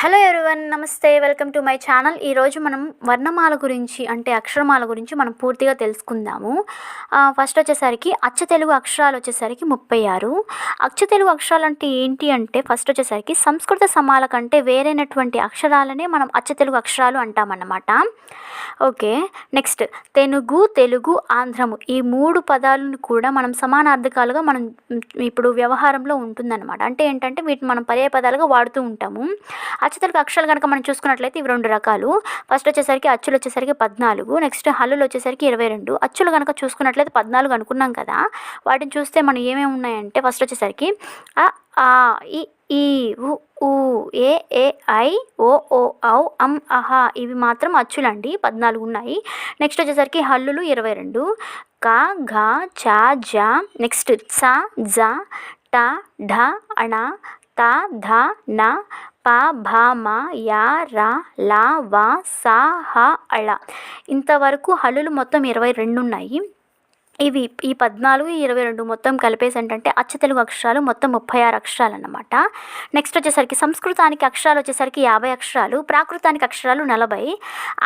Hello everyone నమస్తే welcome to my channel ఈరోజు మనం వర్ణమాల గురించి అంటే అక్షరమాల గురించి మనం పూర్తిగా తెలుసుకుందాము. ఫస్ట్ వచ్చేసరికి అచ్చ తెలుగు అక్షరాలు వచ్చేసరికి ముప్పై ఆరు. అచ్చ తెలుగు అక్షరాలు అంటే ఏంటి అంటే ఫస్ట్ వచ్చేసరికి సంస్కృత సమాల కంటే వేరైనటువంటి అక్షరాలనే మనం అచ్చ తెలుగు అక్షరాలు అంటామన్నమాట. ఓకే నెక్స్ట్ తెలుగు తెలుగు ఆంధ్రము ఈ మూడు పదాలను కూడా మనం సమానార్థకాలుగా మనం ఇప్పుడు వ్యవహారంలో ఉంటుందన్నమాట. అంటే ఏంటంటే వీటిని మనం పర్యాయ పదాలుగా వాడుతూ ఉంటాము. అచ్చతలకు అక్షరాలు కనుక మనం చూసుకున్నట్లయితే ఇవి రెండు రకాలు. ఫస్ట్ వచ్చేసరికి అచ్చులు వచ్చేసరికి పద్నాలుగు నెక్స్ట్ హల్లులు వచ్చేసరికి ఇరవై రెండు. అచ్చులు కనుక చూసుకున్నట్లయితే పద్నాలుగు అనుకున్నాం కదా వాటిని చూస్తే మనం ఏమేమి ఉన్నాయంటే ఫస్ట్ వచ్చేసరికి ఆ ఈ ఈ ఉ ఊ ఏ ఏ ఐ ఓ ఓ ఔ అమ్ అహా ఇవి మాత్రం అచ్చులండి పద్నాలుగు ఉన్నాయి. నెక్స్ట్ వచ్చేసరికి హల్లులు ఇరవై రెండు. క ఘ చ జ నెక్స్ట్ చ జ ట ఢ అణ త ధ న ప భ మ యా ర ల వ స హ అళ ఇంతవరకు హల్లులు మొత్తం ఇరవై రెండు ఉన్నాయి ఇవి ఈ పద్నాలుగు ఇరవై రెండు మొత్తం కలిపేసి ఏంటంటే అచ్చ తెలుగు అక్షరాలు మొత్తం ముప్పై ఆరు అక్షరాలు అన్నమాట నెక్స్ట్ వచ్చేసరికి సంస్కృతానికి అక్షరాలు వచ్చేసరికి యాభై అక్షరాలు ప్రాకృతానికి అక్షరాలు నలభై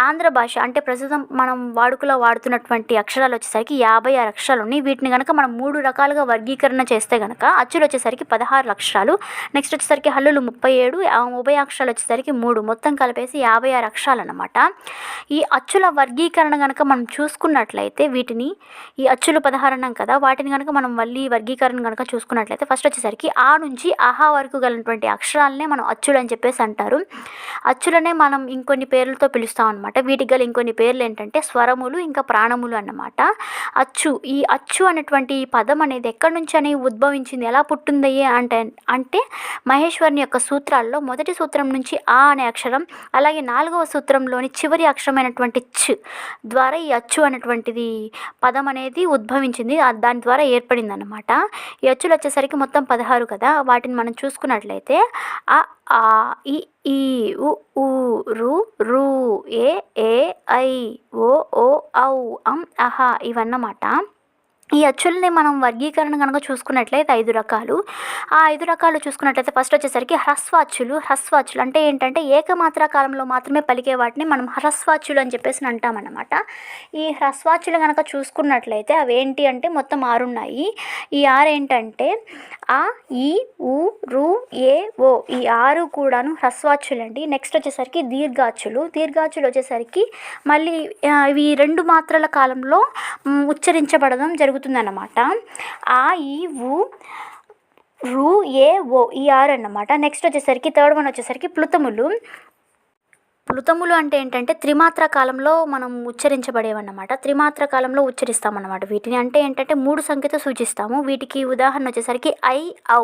ఆంధ్ర భాష అంటే ప్రస్తుతం మనం వాడుకలో వాడుతున్నటువంటి అక్షరాలు వచ్చేసరికి యాభై ఆరు అక్షరాలు ఉన్నాయి వీటిని కనుక మనం మూడు రకాలుగా వర్గీకరణ చేస్తే కనుక అచ్చులు వచ్చేసరికి పదహారు అక్షరాలు నెక్స్ట్ వచ్చేసరికి హల్లులు ముప్పై ఏడు ఉభయ అక్షరాలు వచ్చేసరికి మూడు మొత్తం కలిపేసి యాభై ఆరు అక్షరాలు అన్నమాట ఈ అచ్చుల వర్గీకరణ కనుక మనం చూసుకున్నట్లయితే వీటిని ఈ అచ్చులు పదహారు అన్నాం కదా వాటిని కనుక మనం మళ్ళీ వర్గీకరణ కనుక చూసుకున్నట్లయితే ఫస్ట్ వచ్చేసరికి ఆ నుంచి ఆహా వరకు గలటువంటి అక్షరాలనే మనం అచ్చులు అని చెప్పేసి అంటారు. అచ్చులనే మనం ఇంకొన్ని పేర్లతో పిలుస్తాం అనమాట వీటికి గల ఇంకొన్ని పేర్లు ఏంటంటే స్వరములు ఇంకా ప్రాణములు అన్నమాట. అచ్చు ఈ అచ్చు అనేటువంటి ఈ పదం అనేది ఎక్కడి నుంచి అని ఉద్భవించింది ఎలా పుట్టిందయ్యే అంటే అంటే మహేశ్వరుని యొక్క సూత్రాల్లో మొదటి సూత్రం నుంచి ఆ అనే అక్షరం అలాగే నాలుగవ సూత్రంలోని చివరి అక్షరమైనటువంటి చ్ ద్వారా ఈ అచ్చు అనేటువంటిది పదం అనేది ఉద్భవించింది. దాని ద్వారా ఏర్పడింది అనమాట ఈ అచ్చులు వచ్చేసరికి మొత్తం పదహారు కదా. వాటిని మనం చూసుకున్నట్లయితే ఆ ఆ ఈ ఈ ఉ ఊ రు రు ఏ ఏ ఐ ఓ ఓ ఔ అం అహ ఇవన్నమాట. ఈ అచ్చుల్ని మనం వర్గీకరణ కనుక చూసుకున్నట్లయితే ఐదు రకాలు. ఆ ఐదు రకాలు చూసుకున్నట్లయితే ఫస్ట్ వచ్చేసరికి హ్రస్వాచ్చులు. హ్రస్వాచులు అంటే ఏంటంటే ఏకమాత్ర కాలంలో మాత్రమే పలికే వాటిని మనం హ్రస్వాచ్చులు అని చెప్పేసి అంటామన్నమాట ఈ హ్రస్వాచులు కనుక చూసుకున్నట్లయితే అవి ఏంటి అంటే మొత్తం ఆరు ఉన్నాయి ఈ ఆరు ఏంటంటే ఆ ఈ ఉ రు ఏ ఓ ఈ ఆరు కూడాను హ్రస్వాచ్చులు అండి నెక్స్ట్ వచ్చేసరికి దీర్ఘాచ్చులు. దీర్ఘాచులు వచ్చేసరికి మళ్ళీ ఇవి రెండు మాత్రల కాలంలో ఉచ్చరించబడడం జరుగుతుంది జరుగుతుందన్నమాట. ఆ ఈ ఉ రు ఏ ఓ ఈ ఆరు అన్నమాట. నెక్స్ట్ వచ్చేసరికి థర్డ్ వన్ వచ్చేసరికి ప్లుతములు. ప్లుతములు అంటే ఏంటంటే త్రిమాత్ర కాలంలో మనం ఉచ్చరించబడేవన్నమాట. త్రిమాత్ర కాలంలో ఉచ్చరిస్తామన్నమాట వీటిని. అంటే ఏంటంటే మూడు సంఖ్యతో సూచిస్తాము. వీటికి ఉదాహరణ వచ్చేసరికి ఐ ఔ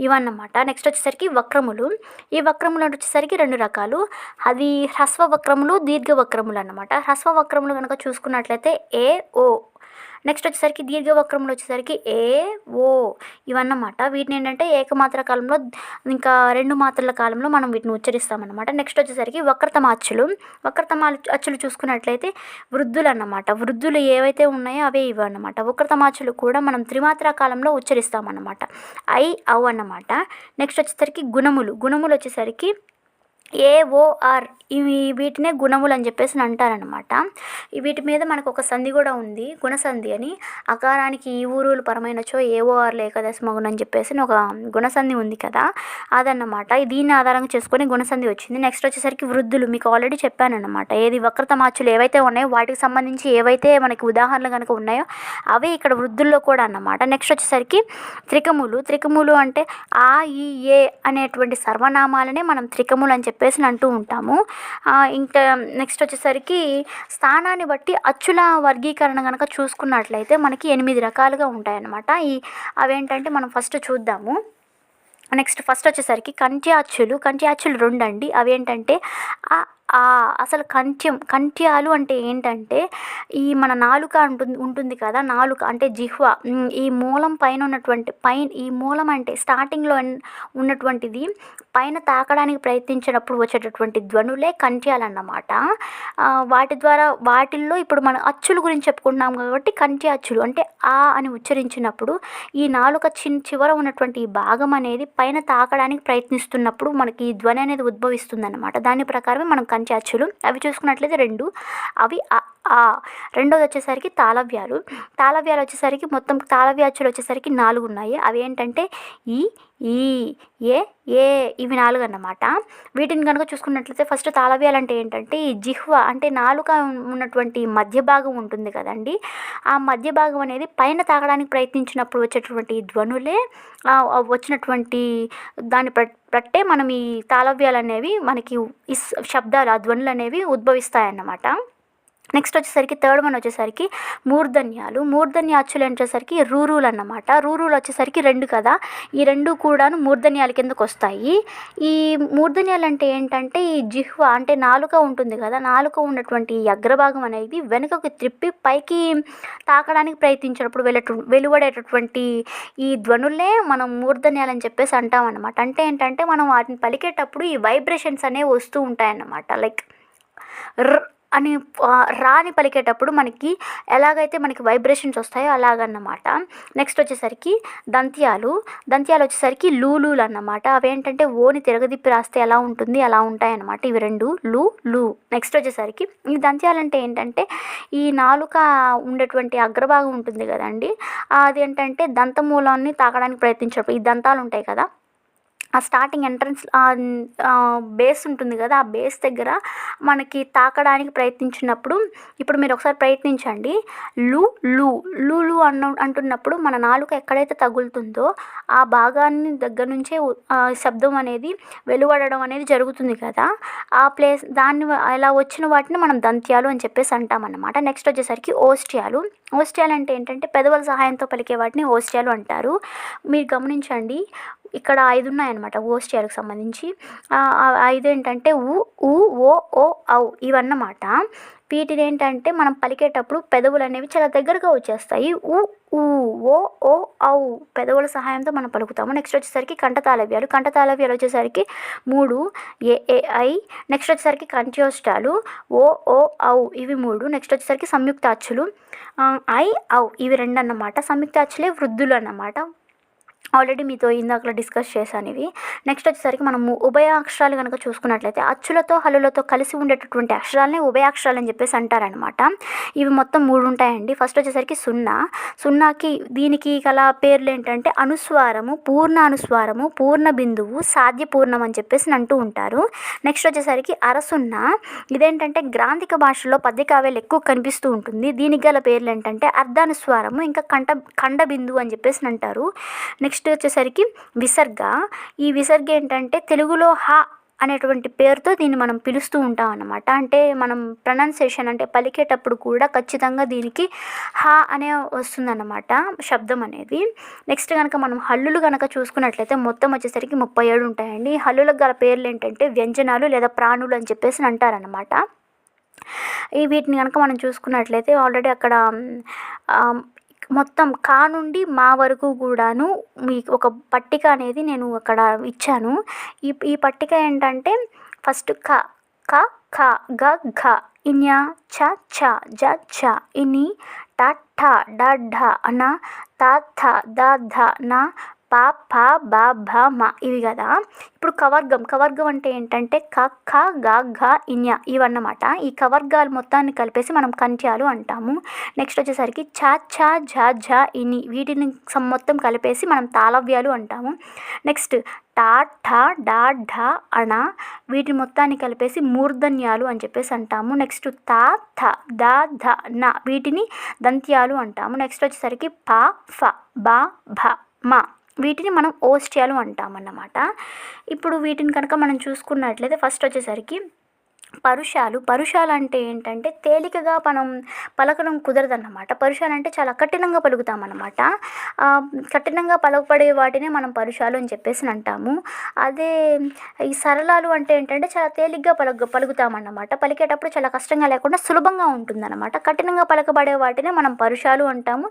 ఇవన్నమాట. నెక్స్ట్ వచ్చేసరికి వక్రములు. ఈ వక్రములు వచ్చేసరికి రెండు రకాలు. అవి హ్రస్వ వక్రములు దీర్ఘ వక్రములు అన్నమాట. హ్రస్వ వక్రములు కనుక చూసుకున్నట్లయితే ఏ ఓ నెక్స్ట్ వచ్చేసరికి దీర్ఘ వక్రములు వచ్చేసరికి ఏ ఓ ఇవన్నమాట. వీటిని ఏంటంటే ఏకమాత్ర కాలంలో ఇంకా రెండు మాత్రల కాలంలో మనం వీటిని ఉచ్చరిస్తామన్నమాట. నెక్స్ట్ వచ్చేసరికి వక్రతమ అచ్చులు వక్రతమ అచ్చులు చూసుకున్నట్లయితే వృద్ధులు అన్నమాట వృద్ధులు ఏవైతే ఉన్నాయో అవే ఇవి అన్నమాట వక్రతమాచులు కూడా మనం త్రిమాత్రా కాలంలో ఉచ్చరిస్తామన్నమాట. ఐ అవు అన్నమాట. నెక్స్ట్ వచ్చేసరికి గుణములు. గుణములు వచ్చేసరికి ఏఓఆర్ ఇవి వీటినే గుణములు అని చెప్పేసి అంటారనమాట వీటి మీద మనకు ఒక సంధి కూడా ఉంది. గుణసంధి అని. అకారానికి ఈ ఊరులు పరమైనచో ఏఓఆర్ లేకదశ మగును అని చెప్పేసి ఒక గుణసంధి ఉంది కదా. అదన్నమాట. దీన్ని ఆధారంగా చేసుకొని గుణసంధి వచ్చింది. నెక్స్ట్ వచ్చేసరికి వృద్ధులు. మీకు ఆల్రెడీ చెప్పానన్నమాట. ఏది వక్రత మార్చులు ఏవైతే ఉన్నాయో వాటికి సంబంధించి ఏవైతే మనకి ఉదాహరణలు కనుక ఉన్నాయో అవి ఇక్కడ వృద్ధుల్లో కూడా అన్నమాట. నెక్స్ట్ వచ్చేసరికి త్రికములు. త్రికములు అంటే ఆ ఈ ఏ అనేటువంటి సర్వనామాలనే మనం త్రికములు అని చెప్పి చెప్పేసి అంటూ ఉంటాము. ఇంకా నెక్స్ట్ వచ్చేసరికి స్థానాన్ని బట్టి అచ్చుల వర్గీకరణ కనుక చూసుకున్నట్లయితే మనకి ఎనిమిది రకాలుగా ఉంటాయన్నమాట. ఈ అవేంటంటే మనం ఫస్ట్ చూద్దాము. నెక్స్ట్ ఫస్ట్ వచ్చేసరికి కంటి అచ్చులు. కంటి అచ్చులు రెండు అండి అవేంటంటే ఆ అసలు కంఠ్యం కంఠ్యాలు అంటే ఏంటంటే ఈ మన నాలుక ఉంటుంది ఉంటుంది కదా నాలుక అంటే జిహ్వ. ఈ మూలం పైన ఉన్నటువంటి పైన ఈ మూలం అంటే స్టార్టింగ్లో ఉన్నటువంటిది పైన తాకడానికి ప్రయత్నించినప్పుడు వచ్చేటటువంటి ధ్వనులే కంఠ్యాలు అన్నమాట వాటి ద్వారా వాటిల్లో ఇప్పుడు మనం అచ్చుల గురించి చెప్పుకుంటున్నాం కాబట్టి కంఠ్య అచ్చులు అంటే ఆ అని ఉచ్చరించినప్పుడు ఈ నాలుక చిన్ చివర ఉన్నటువంటి ఈ భాగం అనేది పైన తాకడానికి ప్రయత్నిస్తున్నప్పుడు మనకి ఈ ధ్వని అనేది ఉద్భవిస్తుంది అనమాట దాని ప్రకారమే మనం కంచె అచ్చులు అవి చూసుకున్నట్లయితే రెండు. అవి ఆ రెండోది వచ్చేసరికి తాళవ్యాలు. తాళవ్యాలు వచ్చేసరికి మొత్తం తాళవ్యాచులు వచ్చేసరికి నాలుగు ఉన్నాయి. అవి ఏంటంటే ఈ ఈ ఏ ఏ ఇవి నాలుగు అన్నమాట. వీటిని కనుక చూసుకున్నట్లయితే ఫస్ట్ తాళవ్యాలు అంటే ఏంటంటే ఈ జిహ్వ అంటే నాలుక ఉన్నటువంటి మధ్య భాగం ఉంటుంది కదండి. ఆ మధ్య భాగం అనేది పైన తాగడానికి ప్రయత్నించినప్పుడు వచ్చేటువంటి ధ్వనులే వచ్చినటువంటి దాన్ని బట్టే మనం ఈ తాళవ్యాలు అనేవి మనకి శబ్దాలు ఆ ధ్వనులు అనేవి ఉద్భవిస్తాయన్నమాట. నెక్స్ట్ వచ్చేసరికి థర్డ్ వన్ వచ్చేసరికి మూర్ధన్యాలు. మూర్ధన్యాచులు వచ్చేసరికి రూరూలు అన్నమాట. రూరూలు వచ్చేసరికి రెండు కదా. ఈ రెండు కూడాను మూర్ధన్యాల కిందకు వస్తాయి. ఈ మూర్ధన్యాలు అంటే ఏంటంటే ఈ జిహ్వ అంటే నాలుక ఉంటుంది కదా. నాలుక ఉన్నటువంటి అగ్రభాగం అనేది వెనుకకు త్రిప్పి పైకి తాకడానికి ప్రయత్నించినప్పుడు వెళ్ళటు వెలువడేటటువంటి ఈ ధ్వనులే మనం మూర్ధన్యాలు అని చెప్పేసి అంటాం అనమాట అంటే ఏంటంటే మనం వాటిని పలికేటప్పుడు ఈ వైబ్రేషన్స్ అనేవి వస్తూ ఉంటాయన్నమాట. లైక్ అని రాని పలికేటప్పుడు మనకి ఎలాగైతే మనకి వైబ్రేషన్స్ వస్తాయో అలాగన్నమాట. నెక్స్ట్ వచ్చేసరికి దంత్యాలు. దంత్యాలు వచ్చేసరికి లూలులు అన్నమాట. అవేంటంటే ఓని తిరగదిప్పి రాస్తే ఎలా ఉంటుంది అలా ఉంటాయన్నమాట. ఇవి రెండు లూ లూ. నెక్స్ట్ వచ్చేసరికి ఈ దంత్యాలు అంటే ఏంటంటే ఈ నాలుక ఉండేటువంటి అగ్రభాగం ఉంటుంది కదండి అది ఏంటంటే దంతమూలాన్ని తాకడానికి ప్రయత్నించినప్పుడు ఈ దంతాలు ఉంటాయి కదా ఆ స్టార్టింగ్ ఎంట్రన్స్ బేస్ ఉంటుంది కదా ఆ బేస్ దగ్గర మనకి తాకడానికి ప్రయత్నించినప్పుడు ఇప్పుడు మీరు ఒకసారి ప్రయత్నించండి. లు లు లు అన్న అంటున్నప్పుడు మన నాలుక ఎక్కడైతే తగులుతుందో ఆ భాగాన్ని దగ్గర నుంచే శబ్దం అనేది వెలువడడం అనేది జరుగుతుంది కదా. ఆ ప్లేస్ దాన్ని అలా వచ్చిన వాటిని మనం దంత్యాలు అని చెప్పేసి అంటామన్నమాట నెక్స్ట్ వచ్చేసరికి ఓస్ట్యాలు ఓస్ట్యాలు అంటే ఏంటంటే పెదవుల సహాయంతో పలికే వాటిని ఓస్ట్యాలు అంటారు. మీరు గమనించండి ఇక్కడ ఐదు ఉన్నాయన్నమాట ఓస్టియాలకు సంబంధించి. ఐదు ఏంటంటే ఉ ఊ ఓ ఓ ఔ ఇవన్నమాట. వీటిని ఏంటంటే మనం పలికేటప్పుడు పెదవులు అనేవి చాలా దగ్గరగా వచ్చేస్తాయి. ఉ ఊ ఓ ఓ ఔ పెదవుల సహాయంతో మనం పలుకుతాము. నెక్స్ట్ వచ్చేసరికి కంఠతాళవ్యాలు. కంఠతాళవ్యాలు వచ్చేసరికి మూడు ఏఏఐ ఐ. నెక్స్ట్ వచ్చేసరికి కంఠ్యోష్టాలు. ఓ ఓ ఔ ఇవి మూడు. నెక్స్ట్ వచ్చేసరికి సంయుక్తాక్షులు ఐ ఔ ఇవి రెండు అన్నమాట సంయుక్తాక్షులే వృద్ధులు అన్నమాట ఆల్రెడీ మీతో ఇందాక డిస్కస్ చేశాను ఇవి నెక్స్ట్ వచ్చేసరికి మనము ఉభయ అక్షరాలు కనుక చూసుకున్నట్లయితే అచ్చులతో హల్లులతో కలిసి ఉండేటటువంటి అక్షరాలని ఉభయాక్షరాలు అని చెప్పేసి అంటారనమాట ఇవి మొత్తం మూడు ఉంటాయండి. ఫస్ట్ వచ్చేసరికి సున్నా. సున్నాకి దీనికి గల పేర్లు ఏంటంటే అనుస్వారము పూర్ణ అనుస్వారము పూర్ణ బిందువు సాధ్య పూర్ణం అని చెప్పేసి అంటూ ఉంటారు. నెక్స్ట్ వచ్చేసరికి అరసున్న. ఇదేంటంటే గ్రాంధిక భాషలో పద్యకావ్యాలు ఎక్కువ కనిపిస్తూ ఉంటుంది. దీనికి గల పేర్లు ఏంటంటే అర్ధానుస్వారము ఇంకా కంఠ ఖండ బిందువు అని చెప్పేసి అంటారు. నెక్స్ట్ నెక్స్ట్ వచ్చేసరికి విసర్గ. ఈ విసర్గ ఏంటంటే తెలుగులో హ అనేటువంటి పేరుతో దీన్ని మనం పిలుస్తూ ఉంటాం అన్నమాట. అంటే మనం ప్రొనౌన్సియేషన్ అంటే పలికేటప్పుడు కూడా ఖచ్చితంగా దీనికి హా అనే వస్తుందన్నమాట శబ్దం అనేది. నెక్స్ట్ కనుక మనం హల్లులు కనుక చూసుకున్నట్లయితే మొత్తం వచ్చేసరికి ముప్పై ఏడు ఉంటాయండి. హల్లులకు గల పేర్లు ఏంటంటే వ్యంజనాలు లేదా ప్రాణులు అని చెప్పేసి అంటారనమాట ఈ వీటిని కనుక మనం చూసుకున్నట్లయితే ఆల్రెడీ అక్కడ మొత్తం కా నుండి మా వరకు కూడాను మీకు ఒక పట్టిక అనేది నేను అక్కడ ఇచ్చాను. ఈ ఈ పట్టిక ఏంటంటే ఫస్ట్ క క ఖ గ ఘ ఇన్య చ ఛ జ ఛ ఇని ట ఠ డ ఢ అన త థ ద ధ న ప ఫ బ భ మ ఇవి కదా. ఇప్పుడు కవర్గం కవర్గం అంటే ఏంటంటే క ఖ గ ఘ ఇన్య ఇవన్నమాట. ఈ కవర్గాలు మొత్తాన్ని కలిపేసి మనం కంట్యాలు అంటాము. నెక్స్ట్ వచ్చేసరికి చ ఛ ఝ ఝ ఇని వీటిని మొత్తం కలిపేసి మనం తాళవ్యాలు అంటాము. నెక్స్ట్ టా ఠ డా ఢ అణ వీటి మొత్తాన్ని కలిపేసి మూర్ధన్యాలు అని చెప్పేసి అంటాము. నెక్స్ట్ తా థ ద ధ న వీటిని దంత్యాలు అంటాము. నెక్స్ట్ వచ్చేసరికి ప ఫ బ భ మ వీటిని మనం ఓస్ట్యాలు అంటామన్నమాట. ఇప్పుడు వీటిని కనుక మనం చూసుకున్నట్లయితే ఫస్ట్ వచ్చేసరికి పరుషాలు. పరుషాలు అంటే ఏంటంటే తేలికగా మనం పలకడం కుదరదన్నమాట. పరుషాలు అంటే చాలా కఠినంగా పలుకుతామన్నమాట. కఠినంగా పలకపడే వాటినే మనం పరుషాలు అని చెప్పేసి అంటాము. అదే ఈ సరళాలు అంటే ఏంటంటే చాలా తేలిగ్గా పలుకు పలుకుతామన్నమాట. పలికేటప్పుడు చాలా కష్టంగా లేకుండా సులభంగా ఉంటుందన్నమాట. కఠినంగా పలకబడే వాటినే మనం పరుషాలు అంటాము.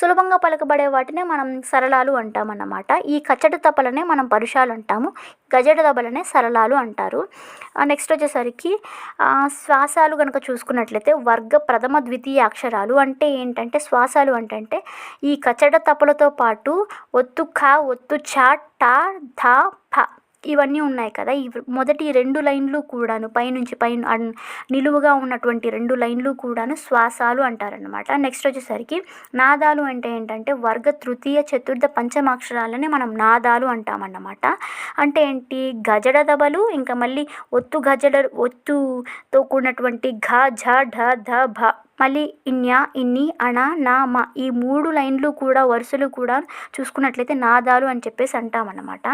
సులభంగా పలకబడే వాటినే మనం సరళాలు అంటామన్నమాట. ఈ కచ్చట తపలనే మనం పరుషాలు అంటాము. గజడ దబలనే సరళాలు అంటారు. నెక్స్ట్ వచ్చేసరికి శ్వాసాలు కనుక చూసుకున్నట్లయితే వర్గ ప్రథమ ద్వితీయ అక్షరాలు అంటే ఏంటంటే శ్వాసాలు అంటే ఈ కచడ తపలతో పాటు ఒత్తు ఖ ఒత్తు చ ట ధ ఫ ఇవన్నీ ఉన్నాయి కదా. ఈ మొదటి రెండు లైన్లు కూడాను పైనుంచి పైన నిలువుగా ఉన్నటువంటి రెండు లైన్లు కూడాను శ్వాసాలు అంటారనమాట నెక్స్ట్ వచ్చేసరికి నాదాలు అంటే ఏంటంటే వర్గ తృతీయ చతుర్థ పంచమాక్షరాలని మనం నాదాలు అంటామన్నమాట. అంటే ఏంటి? గజడ దబలు ఇంకా మళ్ళీ ఒత్తు గజడ ఒత్తుతో కూడినటువంటి ఘ ఝ ఢ ధ భ మళ్ళీ ఇన్య ఇన్ని అణ నా మా ఈ మూడు లైన్లు కూడా వరుసలు కూడా చూసుకున్నట్లయితే నాదాలు అని చెప్పేసి అంటామన్నమాట.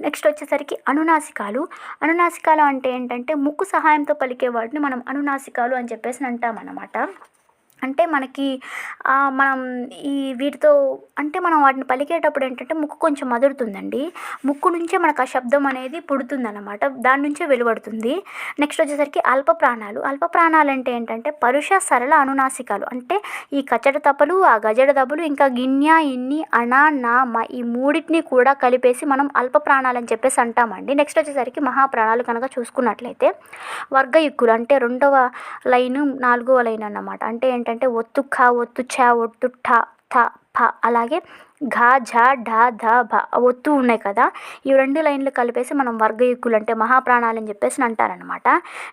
నెక్స్ట్ వచ్చేసరికి అనునాసికాలు. అనునాసికాలు అంటే ఏంటంటే ముక్కు సహాయంతో పలికే వాటిని మనం అనునాసికాలు అని చెప్పేసి అంటామన్నమాట. అంటే మనకి మనం ఈ వీటితో అంటే మనం వాటిని పలికేటప్పుడు ఏంటంటే ముక్కు కొంచెం అదురుతుందండి. ముక్కు నుంచే మనకు ఆ శబ్దం అనేది పుడుతుందన్నమాట. దాని నుంచే వెలువడుతుంది. నెక్స్ట్ వచ్చేసరికి అల్ప ప్రాణాలు. అల్ప ప్రాణాలు అంటే ఏంటంటే పరుష సరళ అనునాసికాలు. అంటే ఈ కచ్చడ తపలు ఆ గజడ దబులు ఇంకా గిన్య ఇన్ని అణ నా మ ఈ మూడింటిని కూడా కలిపేసి మనం అల్ప ప్రాణాలు అని చెప్పేసి అంటామండి. నెక్స్ట్ వచ్చేసరికి మహాప్రాణాలు కనుక చూసుకున్నట్లయితే వర్గయుక్కులు అంటే రెండవ లైను నాలుగవ లైన్ అన్నమాట అంటే ఏంటంటే ఏంటంటే ఒత్తు ఖ ఒత్తు ఛ ఒత్తు ఠ థ ప అలాగే ఘ ఝ ఢ ధ భ ఒత్తు ఉన్నాయి కదా? ఈ రెండు లైన్లు కలిపేసి మనం వర్గయుక్కులు అంటే మహాప్రాణాలు అని చెప్పేసి అంటారనమాట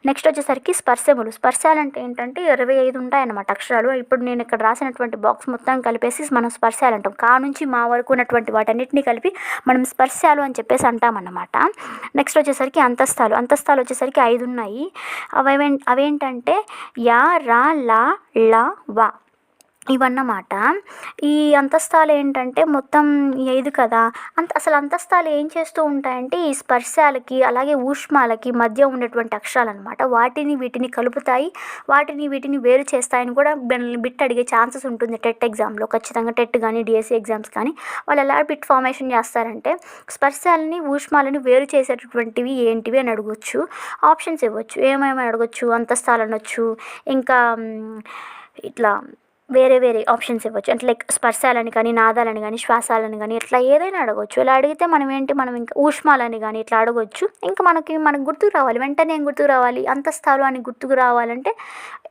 నెక్స్ట్ వచ్చేసరికి స్పర్శములు. స్పర్శాలు అంటే ఏంటంటే ఇరవై ఐదు ఉంటాయన్నమాట అక్షరాలు. ఇప్పుడు నేను ఇక్కడ రాసినటువంటి బాక్స్ మొత్తం కలిపేసి మనం స్పర్శాలు అంటాం. కా నుంచి మా వరకు ఉన్నటువంటి వాటన్నిటిని కలిపి మనం స్పర్శాలు అని చెప్పేసి అంటామన్నమాట. నెక్స్ట్ వచ్చేసరికి అంతస్తాలు అంతస్తాలు వచ్చేసరికి ఐదు ఉన్నాయి. అవేవే అవేంటంటే యా రా లా ల వా. ఇవన్నమాట. ఈ అంతస్తాలు ఏంటంటే మొత్తం ఇది కదా అంత అసలు అంతస్తాలు ఏం చేస్తూ ఉంటాయంటే ఈ స్పర్శాలకి అలాగే ఊష్మాలకి మధ్య ఉండేటువంటి అక్షరాలు అనమాట వాటిని వీటిని కలుపుతాయి వాటిని వీటిని వేరు చేస్తాయని కూడా బిట్ అడిగే ఛాన్సెస్ ఉంటుంది. టెట్ ఎగ్జామ్లో ఖచ్చితంగా టెట్ కానీ డిఎస్సి ఎగ్జామ్స్ కానీ వాళ్ళు ఎలా బిట్ ఫార్మేషన్ చేస్తారంటే స్పర్శాలని ఊష్మాలని వేరు చేసేటటువంటివి ఏంటివి అని అడగొచ్చు. ఆప్షన్స్ ఇవ్వచ్చు. ఏమేమి అడగొచ్చు? అంతస్తాలు అనొచ్చు. ఇంకా ఇట్లా వేరే వేరే ఆప్షన్స్ ఇవ్వచ్చు. అంటే లైక్ స్పర్శాలని కానీ నాదాలని కానీ శ్వాసాలని కానీ ఇట్లా ఏదైనా అడగవచ్చు ఇలా అడిగితే మనం ఏంటి మనం ఇంకా ఊష్మాలని కానీ ఇట్లా అడగవచ్చు ఇంకా మనకి మనకు గుర్తుకు రావాలి. వెంటనే ఏం గుర్తుకు రావాలి? అంతస్తాలు అని గుర్తుకు రావాలంటే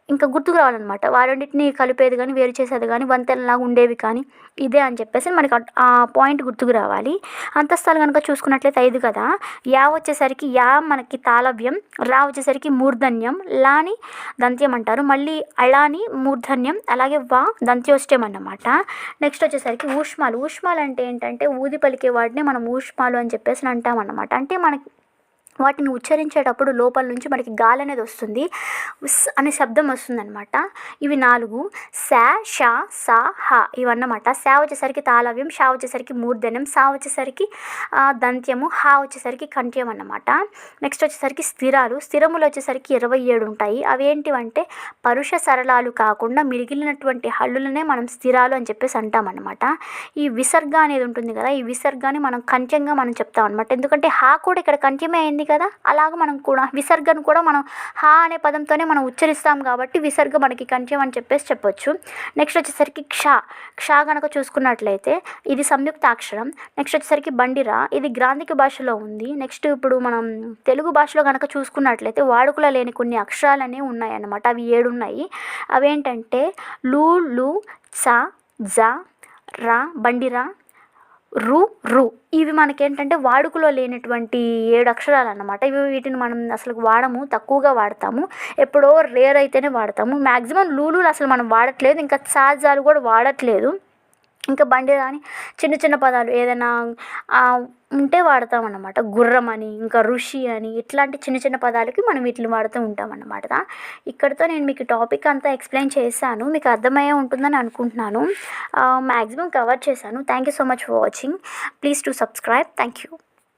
ఇంకా గుర్తుకు రావాలన్నమాట. వారంటిని కలిపేది కానీ వేరు చేసేది కానీ వంతెనలాగా ఉండేవి కానీ ఇదే అని చెప్పేసి మనకి ఆ పాయింట్ గుర్తుకు రావాలి. అంతస్తాలు కనుక చూసుకున్నట్లయితే ఐదు కదా? యా వచ్చేసరికి యా మనకి తాళవ్యం రా వచ్చేసరికి మూర్ధన్యం లాని దంత్యం అంటారు. మళ్ళీ అళాని మూర్ధన్యం అలాగే వా దంత్యోష్టం అన్నమాట. నెక్స్ట్ వచ్చేసరికి ఊష్మాలు. ఊష్మాలు అంటే ఏంటంటే ఊది పలికే వాటిని మనం ఊష్మాలు అని చెప్పేసి అంటామన్నమాట. అంటే మనకి వాటిని ఉచ్చరించేటప్పుడు లోపల నుంచి మనకి గాలి అనేది వస్తుంది. అనే శబ్దం వస్తుందన్నమాట. ఇవి నాలుగు. శా షా సా హ ఇవన్నమాట. శా వచ్చేసరికి తాళవ్యం షా వచ్చేసరికి మూర్ధన్యం సా వచ్చేసరికి దంత్యము హా వచ్చేసరికి కంఠ్యం అన్నమాట. నెక్స్ట్ వచ్చేసరికి స్థిరాలు. స్థిరములు వచ్చేసరికి ఇరవై ఏడు ఉంటాయి. అవేంటివంటే పరుష సరళాలు కాకుండా మిగిలినటువంటి హల్లులనే మనం స్థిరాలు అని చెప్పేసి అంటామన్నమాట. ఈ విసర్గ అనేది ఉంటుంది కదా ఈ విసర్గాని మనం కంఠ్యంగా మనం చెప్తాం అనమాట ఎందుకంటే హా కూడా ఇక్కడ కంఠ్యమే అయింది కదా? అలాగ మనం కూడా విసర్గను కూడా మనం హా అనే పదంతోనే మనం ఉచ్చరిస్తాం కాబట్టి విసర్గ మనకి కంఠ్యం అని చెప్పేసి చెప్పొచ్చు. నెక్స్ట్ వచ్చేసరికి క్ష. క్ష కనుక చూసుకున్నట్లయితే ఇది సంయుక్త అక్షరం నెక్స్ట్ వచ్చేసరికి బండిరా. ఇది గ్రాంధిక భాషలో ఉంది. నెక్స్ట్ ఇప్పుడు మనం తెలుగు భాషలో కనుక చూసుకున్నట్లయితే వాడుకలో లేని కొన్ని అక్షరాలనే ఉన్నాయన్నమాట. ఉన్నాయి అన్నమాట అవి ఏడు ఉన్నాయి అవేంటంటే లు లు స జ రా బండిరా రు రు. ఇవి మనకేంటంటే వాడుకలో లేనటువంటి ఏడు అక్షరాలు అన్నమాట ఇవి వీటిని మనం అసలు వాడము తక్కువగా వాడతాము. ఎప్పుడో రేర్ అయితేనే వాడతాము. మ్యాక్సిమం లూలు అసలు మనం వాడట్లేదు. ఇంకా సాజాలు కూడా వాడట్లేదు. ఇంకా బండి రాని చిన్న చిన్న పదాలు ఏదైనా ఉంటే వాడతాం అన్నమాట గుర్రం అని ఇంకా ఋషి అని ఇట్లాంటి చిన్న చిన్న పదాలకి మనం వీటిని వాడుతూ ఉంటాం అన్నమాట ఇక్కడితో నేను మీకు టాపిక్ అంతా ఎక్స్ప్లెయిన్ చేశాను. మీకు అర్థమయ్యే ఉంటుందని అనుకుంటున్నాను. మ్యాక్సిమం కవర్ చేశాను. Thank you so much for watching please to subscribe thank you